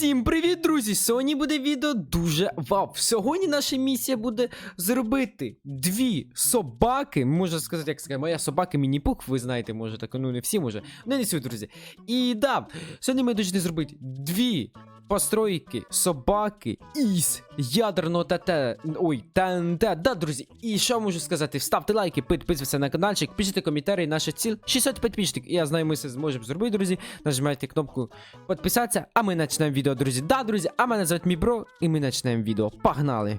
Всім привіт, друзі! Сьогодні буде відео дуже вау. Сьогодні наша місія буде зробити дві собаки. Можна сказати, як сказати, моя собака міні-пук, ви знаєте, може так, ну не всі може. Ну не всі, друзі. І да, сьогодні ми повинні зробити дві постройки собаки із ядерного ТТ. Ой, ТНТ. Да, друзі. І що можу сказати? Ставте лайки, підписуйтесь на каналчик, пишіть коментарі, наша ціль 600 підписчиків. Я знаю, ми це зможемо зробити, друзі. Нажимайте кнопку підписатися, а ми почнемо відео, друзі. Да, друзі, а мене звати Мібро, і ми почнемо відео. Погнали!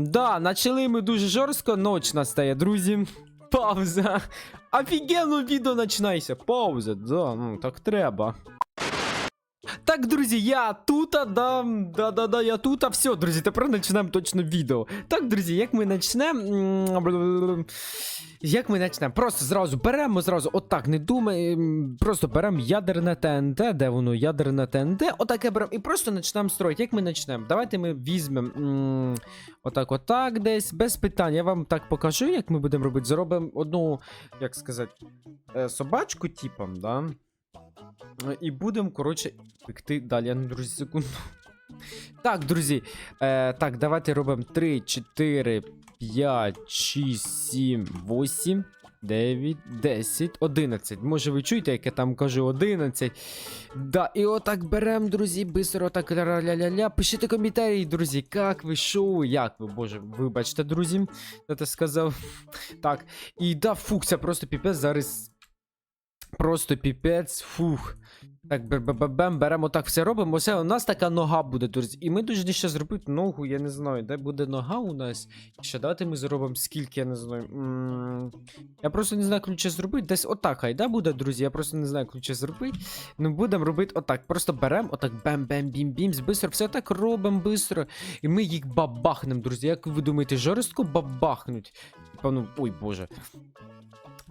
Да, почали ми дуже жорстко, ноч настає, друзі. Пауза. Офігенно відео починається. Пауза, да, ну так треба. Так, друзі, я тут, да, да, да, да, я тут, а все, друзі, тепер почнемо точно відео. Так, друзі, як ми почнемо. Як ми почнемо? Просто зразу беремо, зразу, отак, не думаємо, просто беремо ядерне ТНТ, де воно ядерне ТНТ, отаке беремо і просто почнемо строїти. Як ми почнемо? Давайте ми візьмемо отак, отак десь, без питань. Я вам так покажу, як ми будемо робити. Зробимо одну, як сказати, е, собачку, типом, да? І будемо, коротше, пекти далі. Друзі, секунду. Так, друзі. Е, так, давайте робимо 3, 4, 5, 6, 7, 8, 9, 10, 11. Може, ви чуєте, як я там кажу 11. Да, і отак беремо, друзі, бистро так ля-ля-ля-ля. Пишіть коментарі, друзі, як ви, ви, як ви, боже, вибачте, друзі, я це сказав. Так, і да, це просто піпець зараз. Просто піпець, фух. Так, бем, беремо так все робимо. Все, у нас така нога буде, друзі. І ми дуже ще зробити ногу, я не знаю, де буде нога у нас. Ще давайте ми зробимо скільки, я не знаю. М, Я просто не знаю, ключе зробити. Десь отак, хай, да, буде, друзі. Я просто не знаю, ключе зробити. Ну, будемо робити отак. Просто беремо, отак бем-бем-бім-бім, бистро, все так робимо бистро. І ми їх бабахнемо, друзі. Як ви думаєте, жорстко бабахнуть? Типа, ну, ой, боже.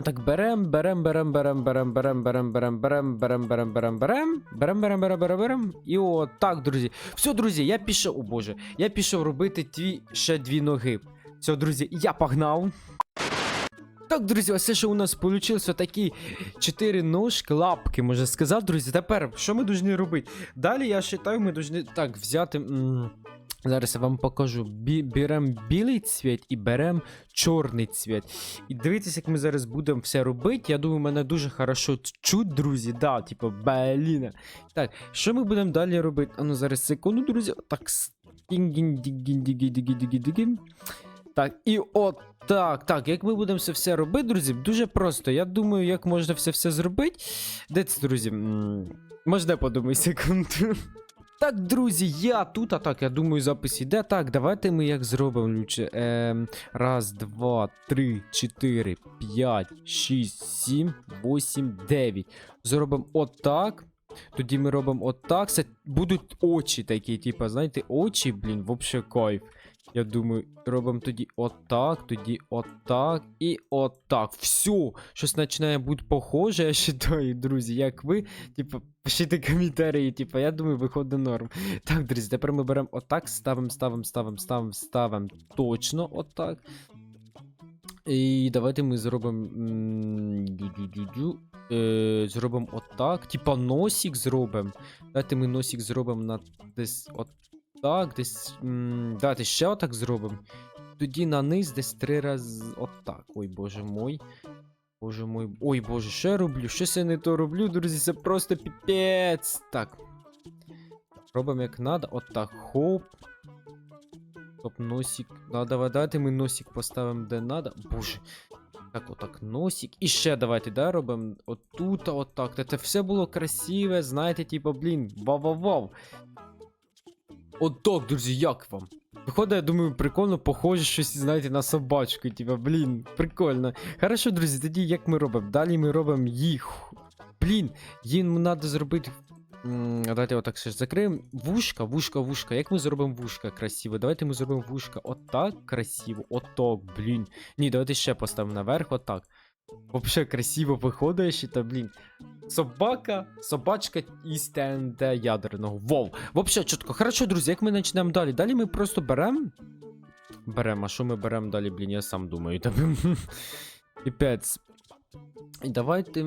Так, берем, берем, берем, берем, берем, берем, берем, берем, берем, берем, берем, берем, берем, берем, берем, берем, берем, берем. І от так, друзі. Все, друзі, я пішов, о боже, я пішов робити тві ще дві ноги. Все, друзі, я погнав. Так, друзі, ось це, що у нас вийшло такі чотири ножки, лапки, можна сказати, друзі. Тепер, що ми повинні робити? Далі, я вважаю, ми повинні так взяти. м, Зараз я вам покажу. Беремо білий цвіт і беремо чорний цвіт. І дивіться, як ми зараз будемо все робити. Я думаю, мене дуже хорошо чуть, друзі. Да, типу, блін. Так, що ми будемо далі робити? А ну зараз секунду, друзі. Так. Так, і от так, так, як ми будемо це все робити, друзі, дуже просто. Я думаю, як можна все все зробити. Де це, друзі? Можна подумай секунду. Так, друзі, я тут, а так, я думаю, запис іде. Так, давайте ми як зробимо люче. Е, раз, два, три, чотири, п'ять, шість, сім, вісім, дев'ять. Зробимо отак. Тоді ми робимо отак. Це будуть очі такі, типу, знаєте, очі, блін, взагалі кайф. Я думаю, робимо тоді отак, тоді отак і отак. Все, щось починає бути похоже, я вважаю, друзі, як ви. Типу, пишіть коментарі, типу, я думаю, виходить норм. Так, друзі, тепер ми беремо отак, ставимо, ставимо, ставимо, ставимо, ставимо точно отак. І давайте ми зробимо. Е, зробимо отак. Типа носик зробимо. Давайте ми носик зробимо на десь отак, десь. м, Давайте ще отак зробимо. Тоді на низ десь три рази отак. Ой, боже мой. Боже мой. Ой, боже, що я роблю? Щось я не то роблю, друзі, це просто піпець. Так. Робимо як надо. Отак. Хоп. Стоп, носик. Да, давай, давайте ми носик поставимо де надо. Боже. Так, отак, носик. І ще давайте, да, робимо отут, отак. Це все було красиве, знаєте, типа, блін, вау-вау-вау. Отак, друзі, як вам? Виходить, я думаю, прикольно, похоже щось, знаєте, на собачку, типа, блін, прикольно. Хорошо, друзі, тоді як ми робимо? Далі ми робимо їх. Блін, їм треба зробити. Давайте отак ж закриємо. Вушка, вушка, вушка. Як ми зробимо вушка красиво? Давайте ми зробимо вушка отак красиво. Отак, блін. Ні, давайте ще поставимо наверх, отак. Вообще красиво виходиш і та, блін. Собака, собачка із ТНТ ядерного. Вов. Вообще чітко. Хорошо, друзі, як ми почнемо далі? Далі ми просто беремо. Беремо, а що ми беремо далі, блін, я сам думаю. Піпець. І давайте.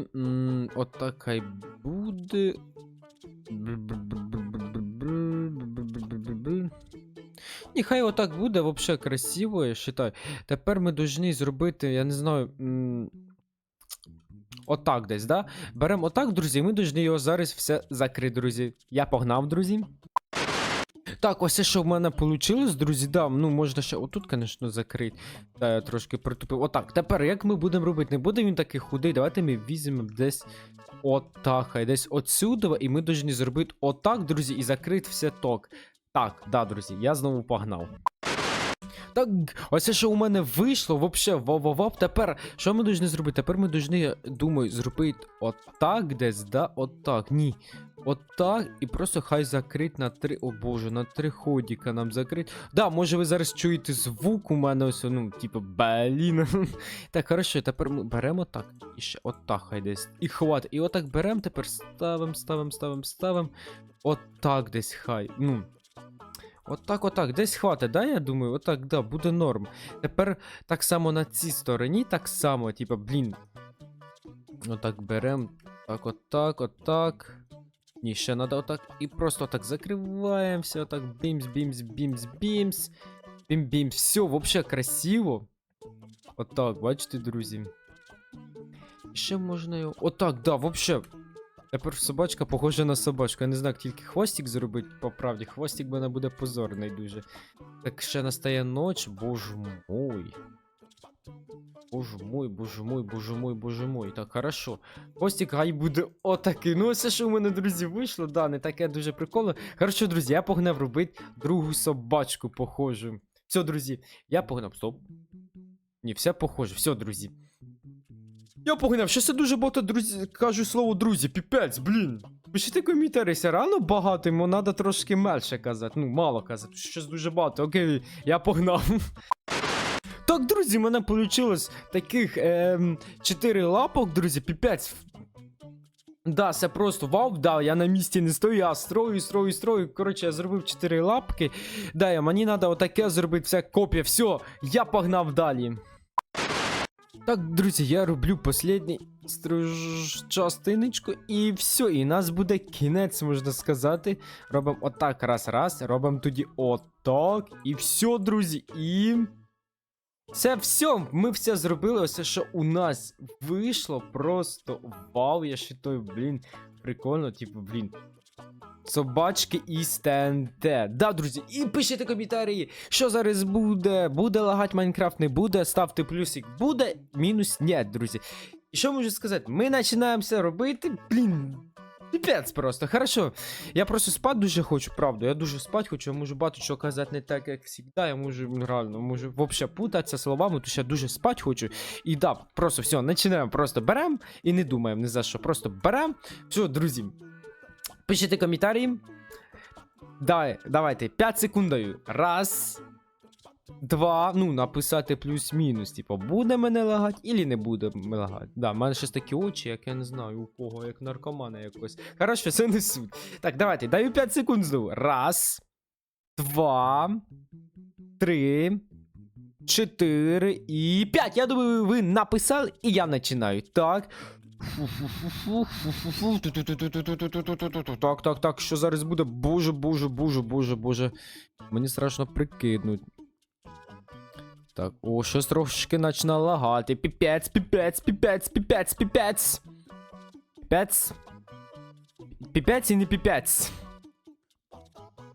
От хай буде. Нехай отак буде, вообще красиво, я вважаю. Тепер ми повинні зробити, я не знаю. Отак десь, да? Беремо отак, друзі, ми повинні його зараз все закрити, друзі. Я погнав, друзі. Так, ось що в мене вийшло, друзі, да, ну можна ще отут, звісно, закрити. Да, я трошки притупив. Отак, тепер як ми будемо робити? Не буде він такий худий, давайте ми візьмемо десь отак, хай десь отсюди, і ми повинні зробити отак, друзі, і закрити все ток. Так, да, друзі, я знову погнав. Так, ось це, що у мене вийшло, вообще, вау-вау-вау. Тепер, що ми повинні зробити? Тепер ми повинні, думаю, зробити отак десь, да? Отак. Ні. Отак. І просто хай закрить на три. О боже, на три ходіка нам закрить. Да, може ви зараз чуєте звук у мене ось, ну, типу, блін. так, хорошо, тепер ми беремо так. І ще отак хай десь. І хватить. І отак беремо, тепер ставимо, ставимо, ставимо, ставимо. Отак десь хай. Ну. Отак, отак, десь хватить, да, я думаю, отак, да, буде норм. Тепер так само на цій стороні, так само, типа, блін. Отак берем. Так, отак, отак. Ні, ще треба отак. І просто отак закриваємося, отак бімс, бімс, бімс, бімс. Бім, бімс. Все, вообще красиво. Отак, бачите, друзі. Ще можна його. Отак, да, вообще. Тепер собачка похожа на собачку. Я не знаю, як тільки хвостик зробити, по правді. Хвостик мене буде позорний дуже. Так ще настає ноч, боже мой. Боже мой, боже мой, боже мой, боже мой. Так, хорошо. Хвостик хай буде отакий. Ну, все, що у мене, друзі, вийшло, да, не таке дуже прикольно. Хорошо, друзі, я погнав робити другу собачку похожу. Все, друзі, я погнав. Стоп. Ні, все похоже, все, друзі. Я погнав, щось я дуже багато друзі, кажу слово друзі, піпець, блін. Пишіть коментарі, все рано багато, йому треба трошки менше казати. Ну, мало казати, щось дуже багато. Окей, я погнав. Так, друзі, в мене вийшло таких ем, 4 лапок, друзі, піпець. Да, це просто вау, да, я на місці не стою, я строю, строю, строю. Коротше, я зробив 4 лапки. Да, мені треба отаке зробити, вся копія. Все, я погнав далі. Так, друзі, я роблю последній струж- частиночку, і все, і нас буде кінець, можна сказати. Робимо отак, раз, раз, робимо тоді отак, і все, друзі, і. Це все, ми все зробили. Ось що у нас вийшло. Просто вау, я вважаю, блін, прикольно, типу, блін. Собачки із ТНТ. Да, друзі, і пишіть коментарі, що зараз буде. Буде лагать Майнкрафт, не буде. Ставте плюсик, буде, мінус, ні, друзі. І що можу сказати? Ми починаємося робити. Блін. Піпець просто, хорошо. Я просто спати дуже хочу, правда. Я дуже спати хочу, я можу багато чого казати не так, як завжди. Я можу реально, можу взагалі путатися словами, тому що я дуже спати хочу. І да, просто все, починаємо. Просто беремо і не думаємо ні за що. Просто беремо. Все, друзі. Пишіть коментарі. Давай, давайте, 5 секунд. Раз. Два, ну, написати плюс-мінус. Типу, буде мене лагати, или не буде лагати. Да, в мене щось такі очі, як я не знаю у кого, як наркомана якось. Хорошо, це не суть. Так, давайте, даю 5 секунд знову. Раз. Два. Три. Чотири і п'ять. Я думаю, ви написали, і я починаю. Так. Так, так, так, що зараз буде? Боже, боже, боже, боже, боже. Мені страшно прикиднуть. Так, о, щось трошки почне лагати. Піпець, піпець, піпець, піпець, піпець. Піпець. Піпець і не піпець.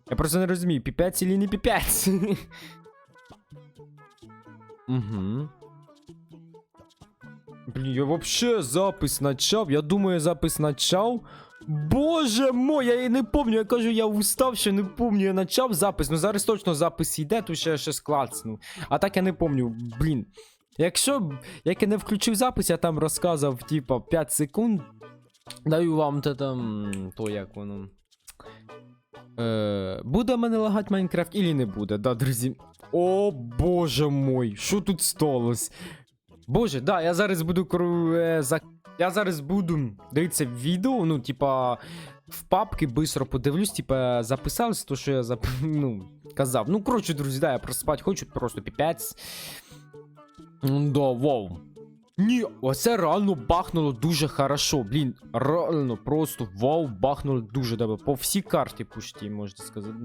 Я просто не розумію, піпець или не піпець. Угу. Блін, я вообще запис начав. Я думаю, запис начав. Боже мой, я і не помню. Я кажу, я устав, що не помню, я начав запис. Ну зараз точно запис йде, то ще я щось клацну. А так я не помню, блін. Якщо як я не включив запис, я там розказав, типа, 5 секунд. Даю вам те там. То як воно. Е, буде мене лагати Майнкрафт или не буде, да, друзі. О боже мой, що тут сталося? Боже, да, я зараз буду кру- е, за... Я зараз буду дивитися відео, ну, типа, в папки быстро подивлюсь, типа, записалось то, що я зап... ну, казав. Ну, коротше, друзі, да, я проспати хочу, просто піпець. Да, вау. Ні, оце реально бахнуло дуже хорошо. Блін, реально просто вау, бахнуло дуже добре. По всій карті пушті, можна сказати.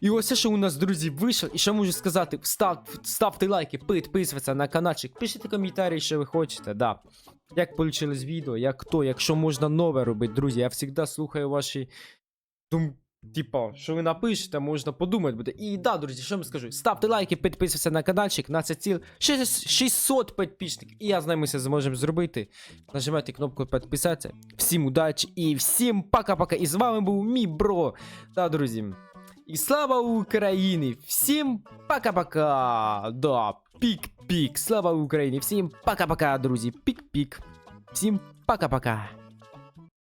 І ось що у нас, друзі, вийшло. І що можу сказати, став, ставте лайки, підписуйтесь на каналчик, пишіть коментарі, що ви хочете, да. Як получилось відео, як то, якщо можна нове робити, друзі, я завжди слухаю ваші дум... Типа, що ви напишете, можна подумати буде. І да, друзі, що вам скажу? Ставте лайки, підписуйтесь на каналчик, на це ціл 600 підписників. І я знаю, ми це зможемо зробити. Нажимайте кнопку підписатися. Всім удачі і всім пока-пока. І з вами був мій бро. Да, друзі. І слава Україні! Всім пока-пока! Да, пік-пік! Слава Україні! Всім пока-пока, друзі! Пік-пік! Всім пока-пока!